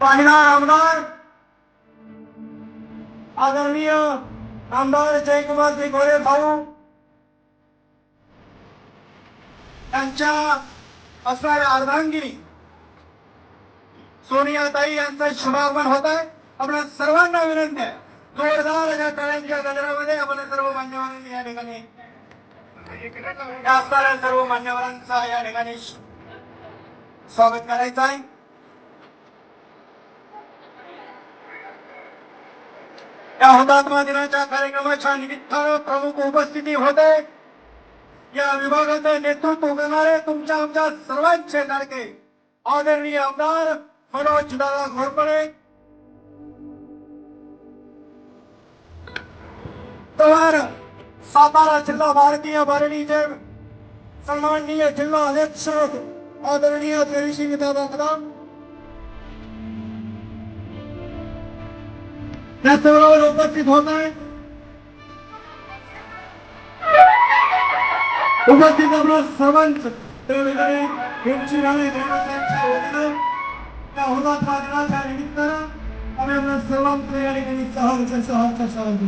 पहिला आमदार. आदरणीय आमदार जयकुमार गोरे भाऊ. त्यांच्या असणाऱ्या अर्धांगिनी सोनियाताई यांचं शुभागमन होत आहे आपल्या सर्वांना विनंती आहे. जोरदार अशा टाळ्यांच्या गजरामध्ये आपण सर्व मान्यवरांनी या ठिकाणी असणाऱ्या सर्व मान्यवरांचा या ठिकाणी स्वागत करायचं आहे या हुतात्मा दिनाच्या कार्यक्रमाच्या निमित्तानं प्रमुख उपस्थिती होते. या विभागाचं नेतृत्व करणारे तुमच्या आमच्या सर्वांचे सारखे आदरणीय आमदार मनोज दादा घोरपडे. तर सातारा जिल्हा भारतीय भरणीचे सन्माननीय जिल्हा अध्यक्ष आदरणीय तेरशी दादा कदम त्याचबरोबर उपस्थित होत आहे उपस्थित आपलं सर्वांचं त्यावेळी राणे त्या निमित्तानं आम्ही आपल्या सर्वांचं या ठिकाणी सहर्ष सहर्ष सहर्ष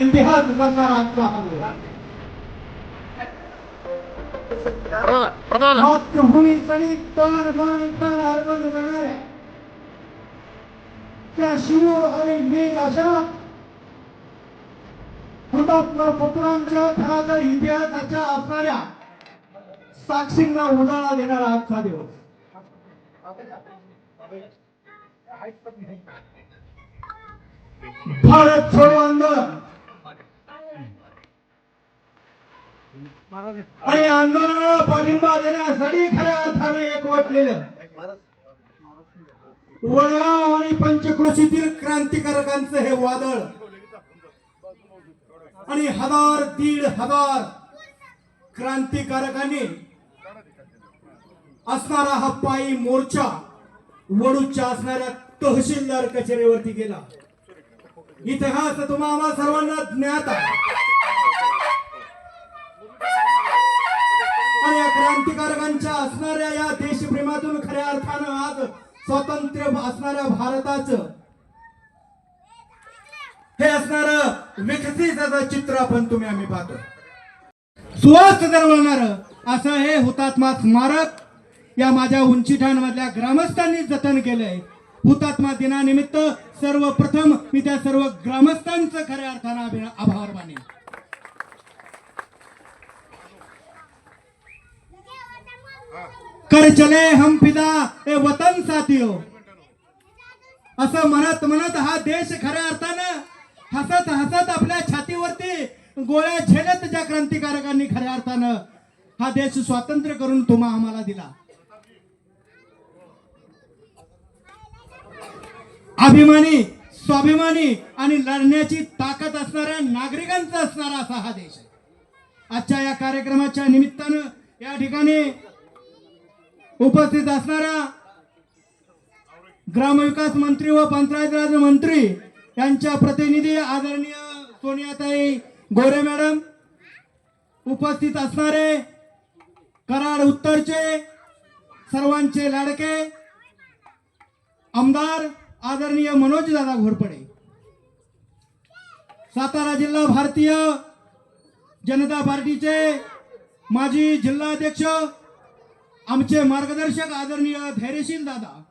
इतिहास आत्मा आहे. मातृभूमी सैनिक तर मन तर अर्पण करणाऱ्या त्या शिव आणि मी अशा हुतात्मा पुत्रांच्या खरा इतिहासाच्या असणाऱ्या साक्षींना उजाळा देणारा आजचा दिवस भारत छोडो आंदोलन आणि आंदोलनाला पाठिंबा देण्यासाठी खऱ्या अर्थाने एकवटलेलं वडगाव आणि पंचक्रोशीतील क्रांतिकारकांचं हे वादळ. आणि हजार दीड हजार क्रांतिकारकांनी असणारा हा पायी मोर्चा वडूच्या असणाऱ्या तहसीलदार कचेरीवरती गेला. इतिहास तुम्हा आम्हा सर्वांना ज्ञात आहे. आणि या क्रांतिकारकांच्या असणाऱ्या या देशप्रेमातून खऱ्या अर्थानं आज स्वातंत्र्य असणाऱ्या भारताचं. हे असणार विकसित चित्र आपण तुम्ही आम्ही पाहतो सुवास दरवणार असं हे हुतात्मा स्मारक या माझ्या उंचीठाण मधल्या ग्रामस्थांनी जतन केलंय. हुतात्मा दिनानिमित्त सर्वप्रथम मी त्या सर्व ग्रामस्थांचं खऱ्या अर्थानं आभार मानेन. कर चले हम फिदा ए वतन साथियो। असं म्हणत म्हणत हा देश खऱ्या अर्थानं हसत हसत आपल्या छातीवरती गोळ्या झेलत ज्या क्रांतिकारकांनी खऱ्या अर्थानं हा देश स्वातंत्र्य करून तुम्हा आम्हाला दिला. अभिमानी स्वाभिमानी आणि लढण्याची ताकद असणाऱ्या नागरिकांचा असणारा असा हा देश आहे. आजच्या या कार्यक्रमाच्या निमित्तानं या ठिकाणी उपस्थित असणाऱ्या ग्रामविकास मंत्री व पंचायत राज मंत्री यांच्या प्रतिनिधी आदरणीय सोनियाताई गोरे मॅडम उपस्थित असणारे कराड उत्तरचे सर्वांचे लाडके आमदार आदरणीय मनोज दादा घोरपडे सातारा जिल्हा भारतीय जनता पार्टीचे माजी जिल्हाध्यक्ष आमचे मार्गदर्शक आदरणीय धैर्यशील दादा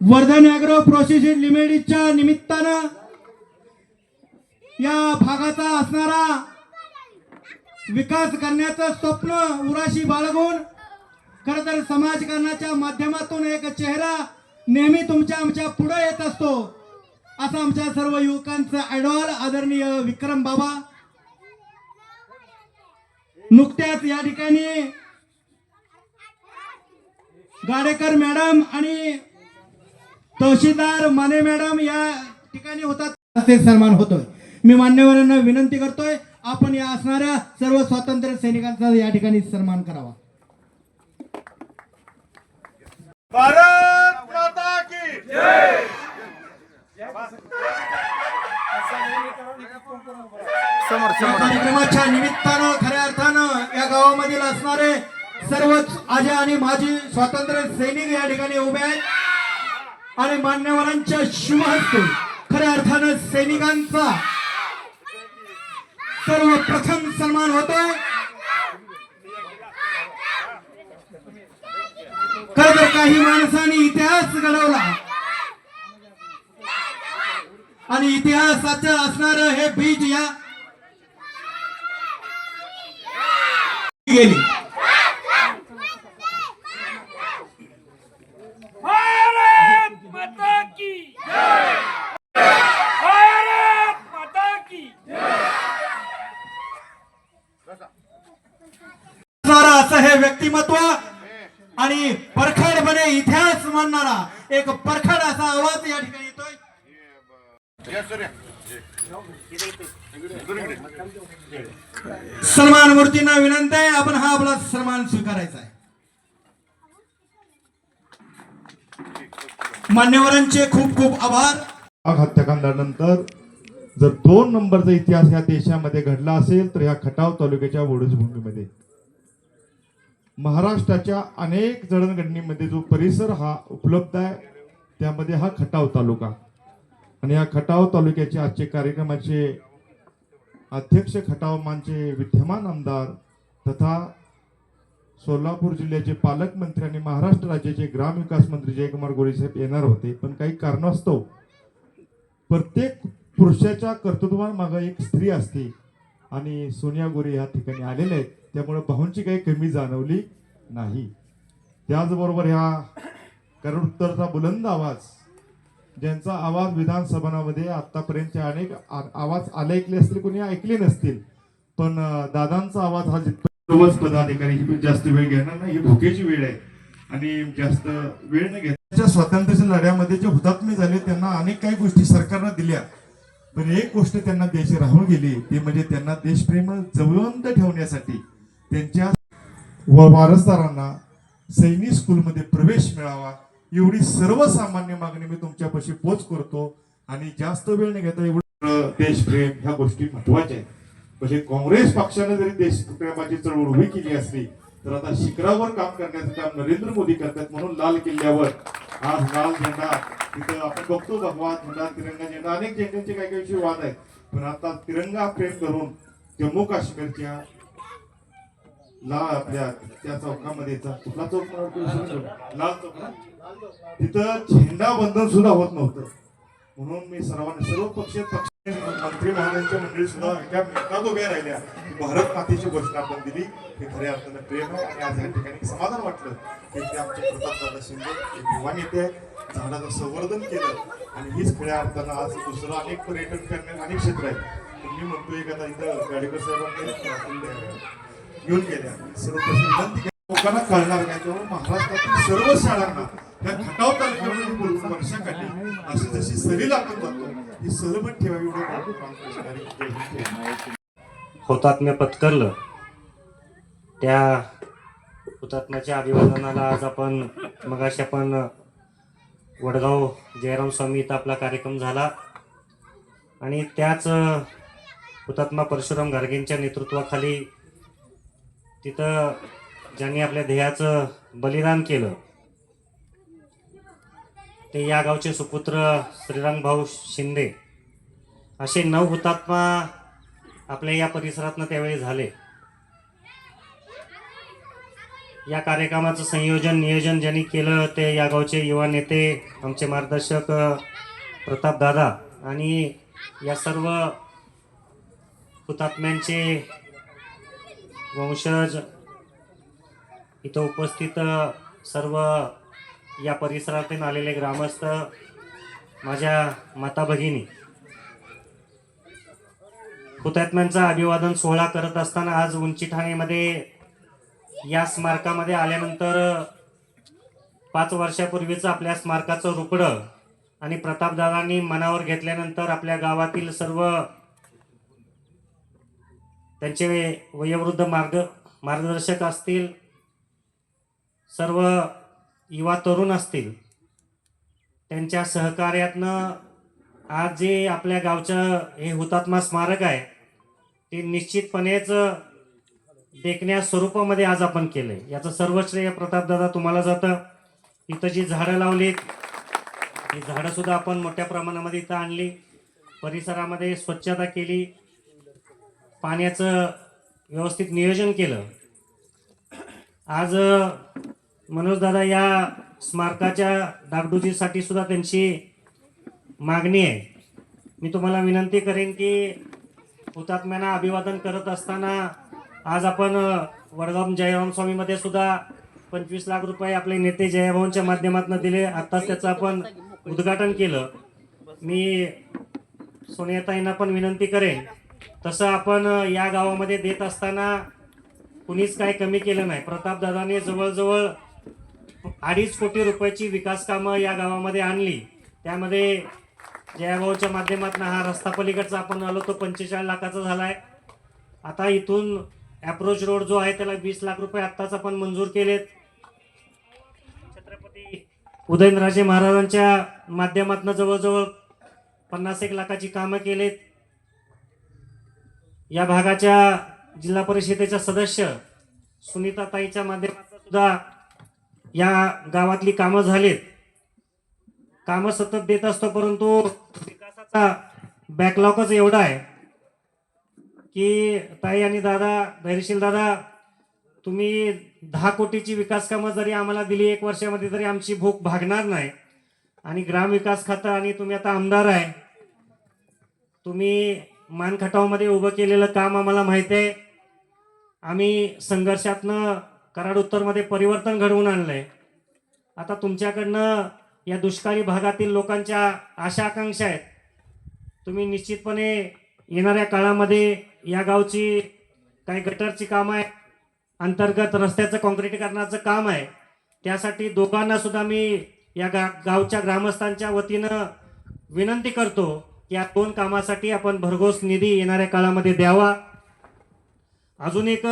वर्धन अॅग्रो प्रोसेसिंग लिमिटेडच्या निमित्तानं या भागाचा असणारा विकास करण्याचं स्वप्न उराशी बाळगून खर तर समाजकारणाच्या माध्यमातून एक चेहरा नेहमी तुमच्या आमच्या पुढे येत असतो असं आमच्या सर्व युवकांचं आयडॉल आदरणीय विक्रम बाबा नुकत्याच या ठिकाणी गाडेकर मॅडम आणि तहसीलदार माने मॅडम या ठिकाणी होतात. ते सन्मान होतोय. मी मान्यवरांना विनंती करतोय आपण या असणाऱ्या सर्व स्वातंत्र्य सैनिकांचा या ठिकाणी सन्मान करावा. भारत माता की या कार्यक्रमाच्या निमित्तानं अर्थानं या गावामधील असणारे सर्वच आजे आणि माजी स्वातंत्र्य सैनिक या ठिकाणी उभे आहेत. आणि मान्यवरांच्या शुभहस्ते खऱ्या अर्थानं सैनिकांचा सर्वप्रथम सन्मान होतोय. खर तर काही माणसांनी इतिहास घडवला. आणि इतिहासाचं असणार हे बीज या गेली भारत माता की भारत माता की असणारं असं हे व्यक्तिमत्व आणि परखडपणे इतिहास मानणारा एक परखड असा आवाज या ठिकाणी येतोय सन्मान मूर्तींना विनंती आहे आपण हा आपला सन्मान स्वीकारायचा आहे मान्यवरांचे खूप खूप आभार. हत्याकांडानंतर जर दोन नंबरचा इतिहास या देशामध्ये घडला असेल तर या खटाव तालुक्याच्या वडूज भूमीमध्ये महाराष्ट्राच्या अनेक जडणघडणीमध्ये जो परिसर हा उपलब्ध आहे त्यामध्ये हा खटाव तालुका. आणि या खटाव तालुक्याचे आजचे कार्यक्रमाचे अध्यक्ष खटाव मानचे विद्यमान आमदार तथा सोलापूर जिल्ह्याचे पालकमंत्री आणि महाराष्ट्र राज्याचे ग्रामविकास मंत्री जयकुमार गोरे साहेब येणार होते पण काही कारणास्तव प्रत्येक पुरुषाच्या कर्तृत्वामागं एक स्त्री असते आणि सोनिया गोरे ह्या ठिकाणी आलेल्या आहेत. त्यामुळे भाऊंची काही कमी जाणवली नाही. त्याचबरोबर ह्या कारण उत्तरचा बुलंद आवाज ज्यांचा आवाज विधानसभामध्ये आतापर्यंतचे अनेक आवाज आले ऐकले असतील कोणी ऐकले नसतील पण दादांचा आवाज हा जितपर्यंत पदाधिकारी ही जास्त वेळ घेणार नाही ही भुकेची वेळ आहे. आणि जास्त वेळ न घेण्याच्या स्वातंत्र्याच्या लढ्यामध्ये जे हुतात्मे झाले त्यांना अनेक काही गोष्टी सरकारनं दिल्या. पण एक गोष्ट त्यांना द्यायची राहून गेली ते म्हणजे त्यांना देशप्रेम जवळवंत ठेवण्यासाठी त्यांच्या व वारसदारांना सैनिक स्कूलमध्ये प्रवेश मिळावा एवढी सर्वसामान्य मागणी मी तुमच्यापाशी पोच करतो. आणि जास्त वेळ न घेता एवढं देशप्रेम ह्या गोष्टी महत्त्वाच्या आहेत. म्हणजे काँग्रेस पक्षाने जरी देशप्रेमाची चळवळ उभी केली असली तर आता शिखरावर काम करण्याचं काम नरेंद्र मोदी करतात म्हणून लाल किल्ल्यावर. आज लाल झेंडा तिथं आपण बघतो भगवा झेंडा तिरंगा झेंडा अनेक झेंड्यांचे काही काही विषय वाद आहेत. पण आता तिरंगा प्रेम करून जम्मू काश्मीरच्या ला आपल्या त्या चौकामध्ये कुठला चौक. लाल चौक? तिथं झेंडा बंधन सुद्धा होत नव्हतं. म्हणून मी सर्वांना सर्व पक्ष पक्ष मंत्री महाराजांच्या मंडळी सुद्धा त्या मिनिटात उभ्या राहिल्या. भारत मातेची घोषणा आपण दिली. हे खऱ्या अर्थानं प्रेम आहे आणि आज या ठिकाणी समाधान वाटलं. की ते आमचे प्रतापदादा शिंदे हे युवा नेते आहेत झाडाचं संवर्धन केलं आणि हीच खऱ्या अर्थानं आज दुसरं अनेक पर्यटन करणे अनेक क्षेत्र आहेत. मी म्हणतो एखादा इथं गाडेकर साहेबांनी घेऊन गेल्या. सर्व विनंती लोकांना कळणार नाही. तेव्हा महाराष्ट्रातील सर्व शाळांना ह्या खटाव तालुक्यामध्ये बोलून वर्षाकाठी अशी जशी सहल आपण जातो ही सलमत ठेवावी एवढं हुतात्म्य पत्करलं. त्या हुतात्म्याच्या अभिवादनाला आज आपण मगाशी आपण वडगाव जयराम स्वामी इथं आपला कार्यक्रम झाला. आणि त्याच हुतात्मा परशुराम गार्गेंच्या नेतृत्वाखाली तिथं ज्यांनी आपल्या ध्येयाचं बलिदान केलं ते या गावचे सुपुत्र श्रीराम भाऊ शिंदे. असे नऊ हुतात्मा आपल्या या परिसरातनं त्यावेळी झाले. या कार्यक्रमाचं संयोजन नियोजन ज्यांनी केलं ते या गावचे युवा नेते आमचे मार्गदर्शक प्रताप दादा आणि या सर्व हुतात्म्यांचे वंशज इथं उपस्थित सर्व या परिसरातून आलेले ग्रामस्थ माझ्या माता भगिनी हुतात्म्यांचा अभिवादन सोहळा करत असताना आज उंची ठाणेमध्ये या स्मारकामध्ये आल्यानंतर पाच वर्षापूर्वीचं आपल्या स्मारकाचं रुकडं आणि प्रतापदादांनी मनावर घेतल्यानंतर आपल्या गावातील सर्व त्यांचे वयोवृद्ध मार्ग मार्गदर्शक असतील सर्व युवा तरुण असतील त्यांच्या सहकार्यातनं आज जे आपल्या गावचं हे हुतात्मा स्मारक आहे ते निश्चितपणेच देखण्या स्वरूपामध्ये आज आपण केलं आहे याचं सर्व श्रेय प्रतापदादा तुम्हाला जातं. इथं जी झाडं लावलीत ही झाडंसुद्धा आपण मोठ्या प्रमाणामध्ये इथं आणली. परिसरामध्ये स्वच्छता केली. पाण्याचं व्यवस्थित नियोजन केलं. आज मनोज दादा या स्मारकाच्या डागडुजीसाठी सुद्धा त्यांची मागणी आहे. मी तुम्हाला विनंती करेन की हुतात्म्यांना अभिवादन करत असताना आज आपण अ, वडगाव जयराम स्वामीमध्ये सुद्धा पंचवीस लाख रुपये आपले नेते जयभाऊंच्या माध्यमातून दिले. आत्ताच त्याचं आपण उद्घाटन केलं. मी सोनियाताईंना पण विनंती करेन. तसं आपण या गावामध्ये देत असताना कुणीच काय कमी केलं नाही. प्रतापदादाने जवळजवळ अडीच कोटी रुपयाची विकास कामं या गावामध्ये आणली. त्यामध्ये जयाभाऊच्या माध्यमातून हा रस्ता पलीकडचा आपण आलो तो पंचेचाळीस लाखाचा आहे आता इथून अप्रोच रोड जो आहे त्याला वीस लाख रुपये आत्ताच आपण मंजूर केलेत. छत्रपती उदयनराजे महाराजांच्या माध्यमातून जवळजवळ पन्नास एक लाखाची कामं केलेत. या भागाच्या जिल्हा परिषदेच्या सदस्य सुनीताताईच्या माध्यमातून सुद्धा या गावातली कामं झालीत. कामं सतत देत असतो परंतु विकासाचा बॅकलॉगच एवढा आहे की ताई आणि दादा धैर्यशील दादा तुम्ही दहा कोटीची विकास कामं जरी आम्हाला दिली एक वर्षामध्ये तरी आमची भूक भागणार नाही. आणि ग्रामविकास खातं आणि तुम्ही आता आमदार आहे. तुम्ही मानखटावमध्ये उभं केलेलं काम आम्हाला माहिती आहे. आम्ही संघर्षातनं कराड उत्तरमध्ये परिवर्तन घडवून आणलंय. आता तुमच्याकडनं या दुष्काळी भागातील लोकांच्या आशा आकांक्षा आहेत. तुम्ही निश्चितपणे येणाऱ्या काळामध्ये या गावची काही गटरची कामं आहे अंतर्गत रस्त्याचं काँक्रिटीकरणाचं काम आहे. त्यासाठी दोघांना सुद्धा मी या गा गावच्या ग्रामस्थांच्या वतीनं विनंती करतो की या दोन कामासाठी आपण भरघोस निधी येणाऱ्या काळामध्ये द्यावा. अजून एक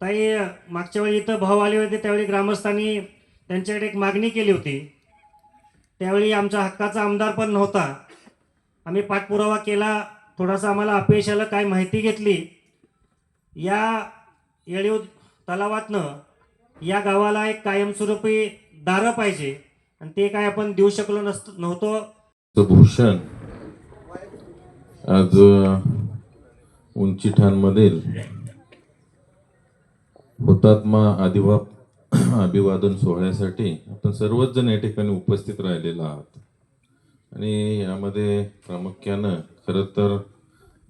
ताई मागच्या वेळी इथं भाव आले होते त्यावेळी ग्रामस्थांनी त्यांच्याकडे एक मागणी केली होती. त्यावेळी आमच्या हक्काचा आमदार पण नव्हता. आम्ही पाठपुरावा केला थोडासा आम्हाला अपयश आलं काय माहिती घेतली. या येळीव तलावातनं या गावाला एक कायमस्वरूपी दारं पाहिजे आणि ते काय आपण देऊ शकलो नसत नव्हतो. भूषण आज उंचीठाणमधील हुतात्मा आदिवा अभिवादन सोहळ्यासाठी आपण सर्वच जण या ठिकाणी उपस्थित राहिलेलो आहात. आणि यामध्ये प्रामुख्यानं खरं तर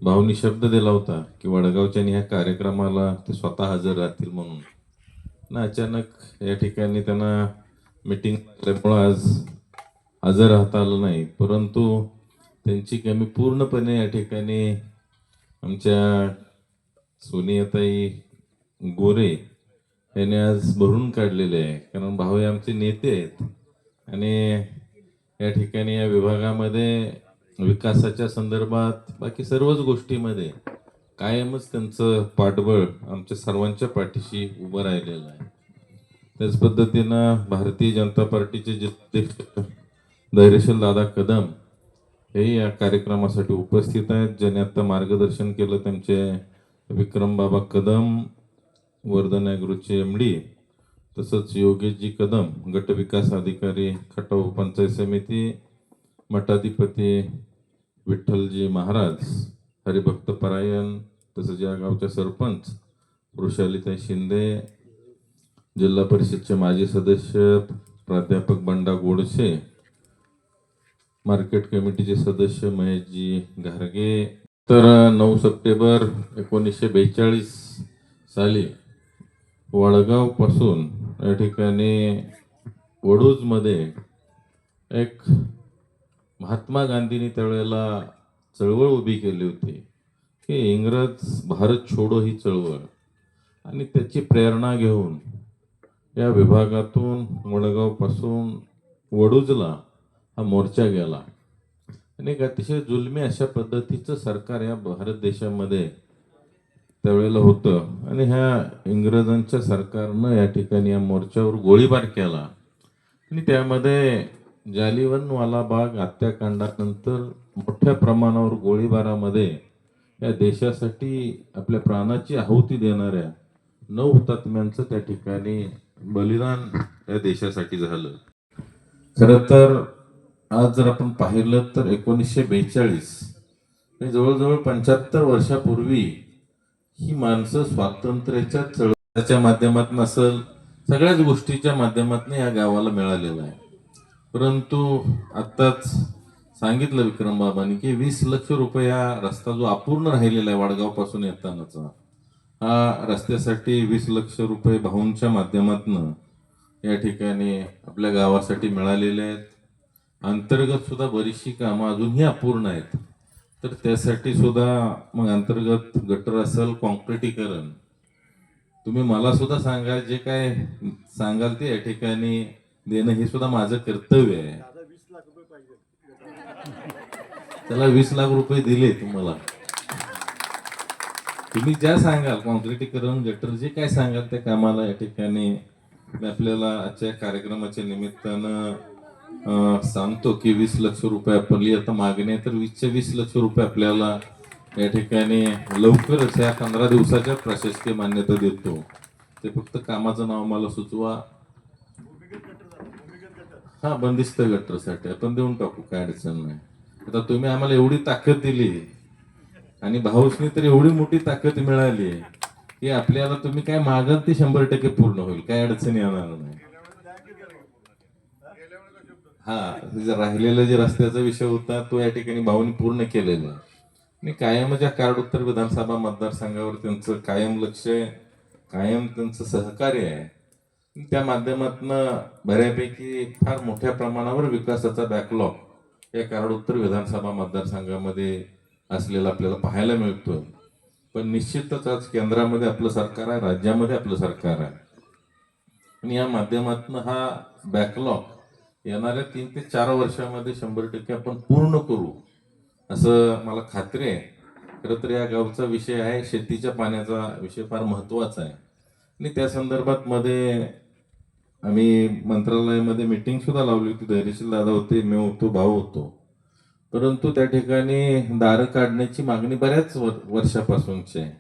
भाऊनी शब्द दिला होता की वडगावच्या ह्या कार्यक्रमाला ते स्वतः हजर राहतील म्हणून. ना अचानक या ठिकाणी त्यांना मीटिंग असल्यामुळं आज हजर राहता आलं नाही. परंतु त्यांची कमी पूर्णपणे या ठिकाणी आमच्या सोनियाताई गोरे यांनी आज भरून काढलेले आहे. कारण भाऊ हे आमचे नेते आहेत. आणि या ठिकाणी या विभागामध्ये विकासाच्या संदर्भात बाकी सर्वच गोष्टीमध्ये कायमच त्यांचं पाठबळ आमच्या सर्वांच्या पाठीशी उभं राहिलेलं आहे. त्याच पद्धतीनं भारतीय जनता पार्टीचे जे धैर्यशील दादा कदम हेही या कार्यक्रमासाठी उपस्थित आहेत. ज्यांनी आता मार्गदर्शन केलं त्यांचे विक्रम बाबा कदम वर्धन ॲग्रोचे एम डी तसंच योगेशजी कदम गट विकास अधिकारी खटाव पंचायत समिती मठाधिपती विठ्ठलजी महाराज हरिभक्त परायण तसंच या गावच्या सरपंच वृषालीताई शिंदे जिल्हा परिषदचे माजी सदस्य प्राध्यापक बंडा गोडसे मार्केट कमिटीचे सदस्य महेशजी घारगे. तर नऊ सप्टेंबर एकोणीसशे बेचाळीस साली वडगावपासून या ठिकाणी वडूजमध्ये एक महात्मा गांधींनी त्यावेळेला चळवळ उभी केली होती. की इंग्रज भारत छोडो ही चळवळ. आणि त्याची प्रेरणा घेऊन या विभागातून वडगावपासून वडूजला हा मोर्चा गेला. आणि एक अतिशय जुलमी अशा पद्धतीचं सरकार या भारत देशामध्ये त्यावेळेला होतं. आणि ह्या इंग्रजांच्या सरकारनं या ठिकाणी या मोर्चावर गोळीबार केला. आणि त्यामध्ये जालिवनवाला बाग हत्याकांडानंतर मोठ्या प्रमाणावर गोळीबारामध्ये या देशासाठी आपल्या प्राणाची आहुती देणाऱ्या नऊ हुतात्म्यांचं त्या ठिकाणी बलिदान या देशासाठी झालं. खर तर आज जर आपण पाहिलं तर एकोणीसशे बेचाळीस जवळजवळ पंच्याहत्तर वर्षापूर्वी ही माणसं स्वातंत्र्याच्या चळवळीच्या माध्यमातून असेल सगळ्याच गोष्टीच्या माध्यमातून या गावाला मिळालेलं आहे. परंतु आत्ताच सांगितलं विक्रम बाबांनी की वीस लक्ष रुपये हा रस्ता जो अपूर्ण राहिलेला आहे वाडगावपासून येतानाचा हा रस्त्यासाठी वीस लक्ष रुपये भाऊंच्या माध्यमातून या ठिकाणी आपल्या गावासाठी मिळालेले आहेत. अंतर्गत सुद्धा बरीचशी कामं अजूनही अपूर्ण आहेत. तर त्यासाठी सुद्धा मग अंतर्गत गटर असेल कॉन्क्रिटीकरण. तुम्ही मला सुद्धा सांगा जे काय सांगाल ते या ठिकाणी देणं हे सुद्धा माझं कर्तव्य आहे. त्याला वीस लाख रुपये दिले तुम्हाला. तुम्ही ज्या सांगाल कॉन्क्रिटीकरण गटर जे काय सांगाल त्या कामाला या ठिकाणी. आपल्याला आजच्या कार्यक्रमाच्या निमित्तानं सांगतो की वीस लक्ष रुपये आपली आता मागणी आहे तर वीसचे वीस लक्ष रुपये आपल्याला या ठिकाणी लवकरच या पंधरा दिवसाच्या प्रशासकीय मान्यता देतो. ते फक्त कामाचं नाव मला सुचवा. हा बंदिस्त गटरसाठी. आपण देऊन टाकू काय अडचण नाही. आता तुम्ही आम्हाला एवढी ताकद दिली आणि भाऊसनी तर एवढी मोठी ताकद मिळाली की आपल्याला तुम्ही काय मागाल ते शंभर टक्के पूर्ण होईल. काय अडचण येणार नाही. हा राहिलेला जे रस्त्याचा विषय होता तो या ठिकाणी भाऊनी पूर्ण केलेला आहे. आणि कायम ज्या कार्ड उत्तर विधानसभा मतदारसंघावर त्यांचं कायम लक्ष आहे कायम त्यांचं सहकार्य आहे. त्या माध्यमातून बऱ्यापैकी फार मोठ्या प्रमाणावर विकासाचा बॅकलॉग या कराड उत्तर विधानसभा मतदारसंघामध्ये असलेला आपल्याला पाहायला मिळतोय. पण निश्चितच आज केंद्रामध्ये आपलं सरकार आहे राज्यामध्ये आपलं सरकार आहे. आणि या माध्यमातून हा बॅकलॉग येणाऱ्या तीन ते चार वर्षामध्ये शंभर टक्के आपण पूर्ण करू. असं मला खात्री आहे. खरं तर या गावचा विषय आहे. शेतीच्या पाण्याचा विषय फार महत्त्वाचा आहे. आणि त्या संदर्भात मध्ये आम्ही मंत्रालयामध्ये मीटिंग सुद्धा लावली होती. धैर्यशील दादा होते मी होतो भाऊ होतो. परंतु त्या ठिकाणी दारं काढण्याची मागणी बऱ्याच वर्षापासूनची आहे.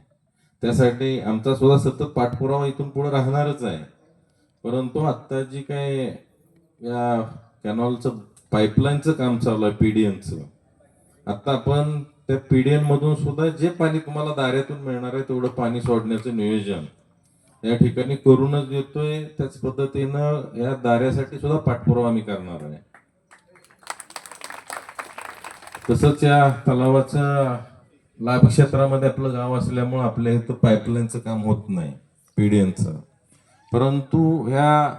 त्यासाठी आमचा सुद्धा सतत पाठपुरावा इथून पुढे राहणारच आहे. परंतु आत्ता जी काय या कॅनॉलचं पाईपलाईनचं काम चालू आहे पीडीएनचं आता आपण त्या पीडीएन मधून सुद्धा जे पाणी तुम्हाला दाऱ्यातून मिळणार आहे तेवढं पाणी सोडण्याचं नियोजन. या ठिकाणी करूनच देतोय त्याच पद्धतीनं या दाऱ्यासाठी सुद्धा पाठपुरावा आम्ही करणार आहे. तसंच या तलावाचं लाभ क्षेत्रामध्ये आपलं गाव असल्यामुळं आपल्या इथं पाईपलाईनचं काम होत नाही पीडीएनचं परंतु या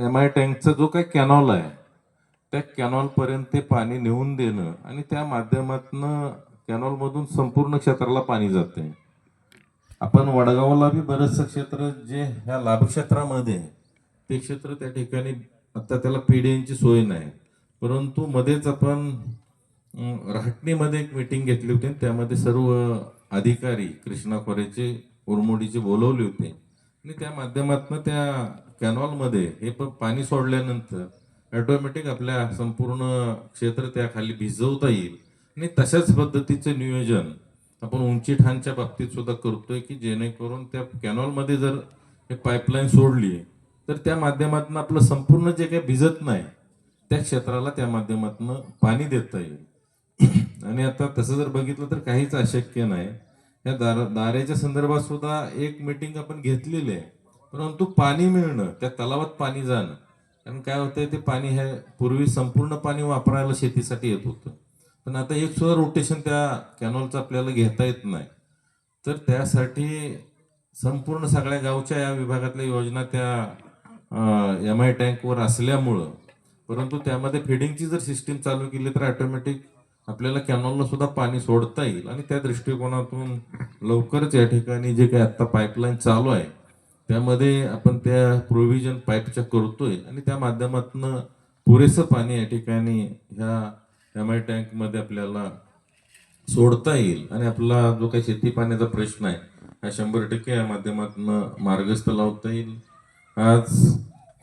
म्हणजे एम आय टँकचा जो काही कॅनॉल आहे त्या कॅनॉलपर्यंत ते पाणी नेऊन देणं आणि त्या माध्यमातनं कॅनॉलमधून संपूर्ण क्षेत्राला पाणी जाते आपण वडगावला बी बरंचसं क्षेत्र जे ह्या लाभक्षेत्रामध्ये आहे, ते क्षेत्र त्या ठिकाणी आता त्याला पीडीएनची सोय नाही. परंतु मध्येच आपण अं, रहाटणीमध्ये एक मीटिंग घेतली होती त्यामध्ये सर्व अधिकारी कृष्णा खोऱ्याचे उरमोडीचे बोलवले होते. आणि त्या माध्यमातून त्या कॅनॉलमध्ये हे पण पाणी सोडल्यानंतर ऑटोमॅटिक आपल्या संपूर्ण क्षेत्र त्या खाली भिजवता येईल. आणि तशाच पद्धतीचं नियोजन आपण उंची ठाणच्या बाबतीत सुद्धा करतोय की जेणेकरून त्या कॅनॉलमध्ये जर हे पाईपलाईन सोडली तर त्या माध्यमातून आपलं संपूर्ण जे काही भिजत नाही त्या क्षेत्राला त्या माध्यमातून पाणी देता येईल. आणि आता तसं जर बघितलं तर काहीच अशक्य नाही. या दार दाऱ्याच्या संदर्भात सुद्धा एक मीटिंग आपण घेतलेली आहे. परंतु पाणी मिळणं त्या तलावात पाणी जाणं कारण काय होतंय ते पाणी हे पूर्वी संपूर्ण पाणी वापरायला शेतीसाठी येत होतं. पण आता एक सुद्धा रोटेशन त्या कॅनॉलचं आपल्याला घेता येत नाही. तर त्यासाठी संपूर्ण सगळ्या गावच्या या विभागातल्या योजना त्या एम आय टँकवर असल्यामुळं परंतु त्यामध्ये फिडिंगची जर सिस्टीम चालू केली तर ऑटोमॅटिक आपल्याला कॅनॉलला सुद्धा पाणी सोडता येईल. आणि त्या दृष्टिकोनातून लवकरच या ठिकाणी जे काही आत्ता पाईपलाईन चालू आहे त्यामध्ये आपण त्या प्रोव्हिजन पाईपच्या करतोय आणि त्या माध्यमातून पुरेसं पाणी या ठिकाणी ह्या एम आय टँकमध्ये आपल्याला सोडता येईल आणि आपला जो काही शेती पाण्याचा प्रश्न आहे हा शंभर टक्के या माध्यमातून मार्गस्थ लावता येईल. आज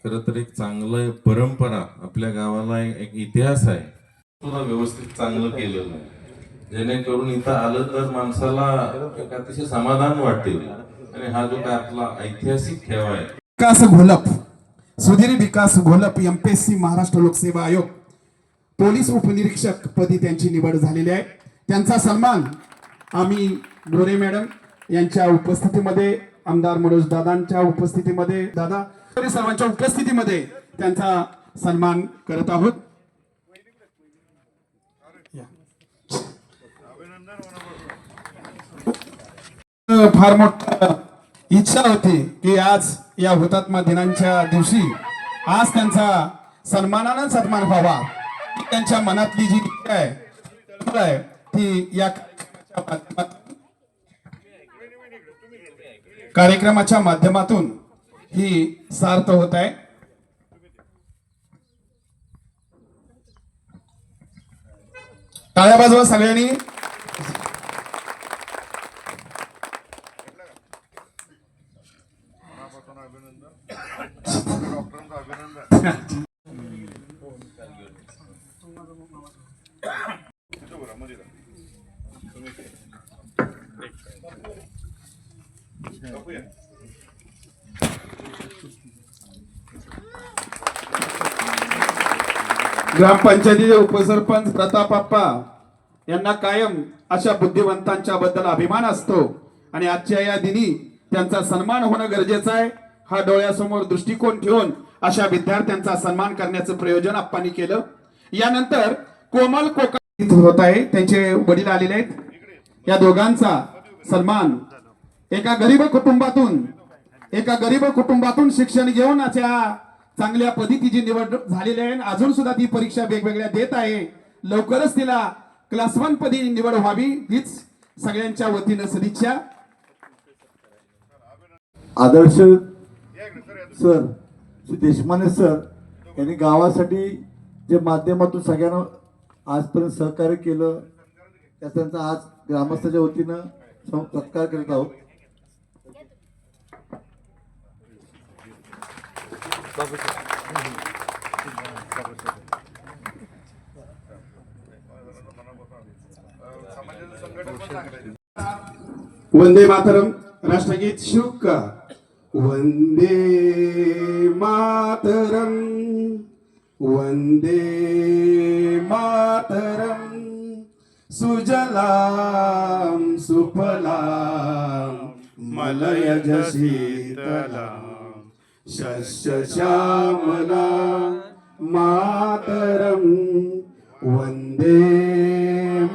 खरं तर एक चांगलं परंपरा आपल्या गावाला एक इतिहास आहे. सुद्धा व्यवस्थित चांगलं केलेलं आहे. जेणेकरून इथं आलं तर माणसाला एक अतिशय समाधान वाटेल. आणि हा जो काय आपला ऐतिहासिक ठेवा आहे. विकास घोलप सुधीर विकास घोलप एमपीएससी महाराष्ट्र लोकसेवा आयोग. पोलीस उपनिरीक्षक पदी त्यांची निवड झालेली आहे. त्यांचा सन्मान आम्ही गोरे मॅडम यांच्या उपस्थितीमध्ये आमदार मनोज दादांच्या उपस्थितीमध्ये दादा तरी सर्वांच्या उपस्थितीमध्ये त्यांचा सन्मान करत आहोत. फार मोठं इच्छा होती की आज या हुतात्मा दिनांच्या दिवशी आज त्यांचा सन्मानानं सन्मान व्हावा. त्यांच्या मनातली जी इच्छा आहे ती या कार्यक्रमाच्या माध्यमातून कार्यक्रमाच्या माध्यमातून ही सार्थ होत आहे. टाळ्या बाजूला सगळ्यांनी. ग्रामपंचायतीचे उपसरपंच प्रतापाप्पा यांना कायम अशा बुद्धिवंतांच्या बद्दल अभिमान असतो आणि आजच्या या दिनी त्यांचा सन्मान होणं गरजेचं आहे. हा डोळ्यासमोर दृष्टिकोन ठेवून अशा विद्यार्थ्यांचा सन्मान करण्याचं प्रयोजन आप्पांनी केलं. यानंतर कोमल कोका होत आहे. त्यांचे वडील आलेले आहेत. या दोघांचा सन्मान एका गरीब कुटुंबातून एका गरीब कुटुंबातून शिक्षण घेऊन अशा चांगल्या पद्धतीची निवड झालेली आहे आणि अजून सुद्धा ती परीक्षा वेगवेगळ्या देत आहे. लवकरच तिला क्लास वन पदी निवड व्हावी हीच सगळ्यांच्या वतीनं सदिच्छा. आदर्श सर श्री देशमाने सर यांनी गावासाठी जे माध्यमातून सगळ्यांना आजपर्यंत सहकार्य केलं त्या त्यांचा आज ग्रामस्थाच्या वतीनं सत्कार करीत आहोत. वंदे मातरम राष्ट्रगीत शुक वंदे मातरम वंदे मातरम. सुजलाम सुफलाम मलयज शश्यामला शस्य श्यामला मातरम वंदे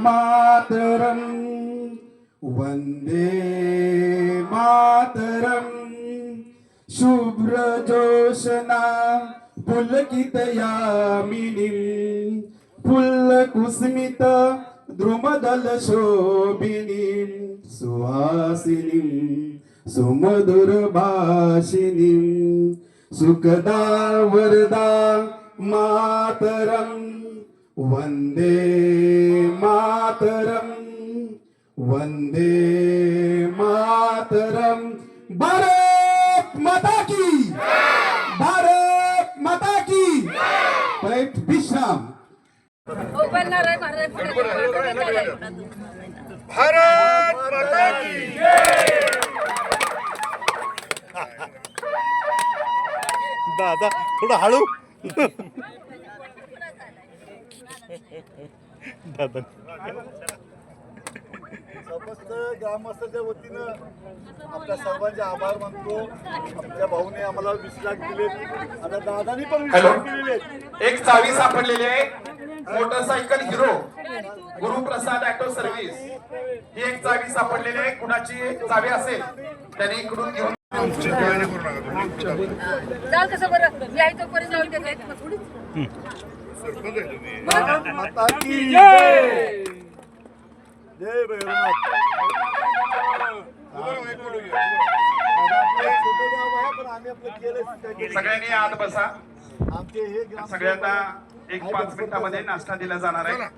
मातरम वंदे मातरम शुभ्रजोशना जोशना फुलकुस्मित द्रुमदल शोभिनीं सुहासिनीं सुमधुर भाषिनीं सुखदा वरदा मातरम। वंदे मातरम। वंदे मातरम। भारत माता की। भारत माता की। परेड विश्राम। भारत माता की। दादा थोडं हळू. दादा. समस्त ग्रामस्थांच्या वतीनं आपल्या सर्वांचे आभार मानतो. आमच्या भाऊने आम्हाला वीस लाख दिले आता दादानी पण वीस. लाख दिलेले. एक चावी सापडलेली आहे. Motorcycle Hero Guruprasad auto service. ही एक चावी सापडलेली आहे. कुणाची चावी असेल त्याने इकडून घेऊन जाल कसं बरं. जाऊन देत. नाही थोडी. माता की जय जय सगळ्यांनी आत बसा. आमचे हे सगळ्यांना एक पाच मिनिटामध्ये नाश्ता दिला जाणार आहे.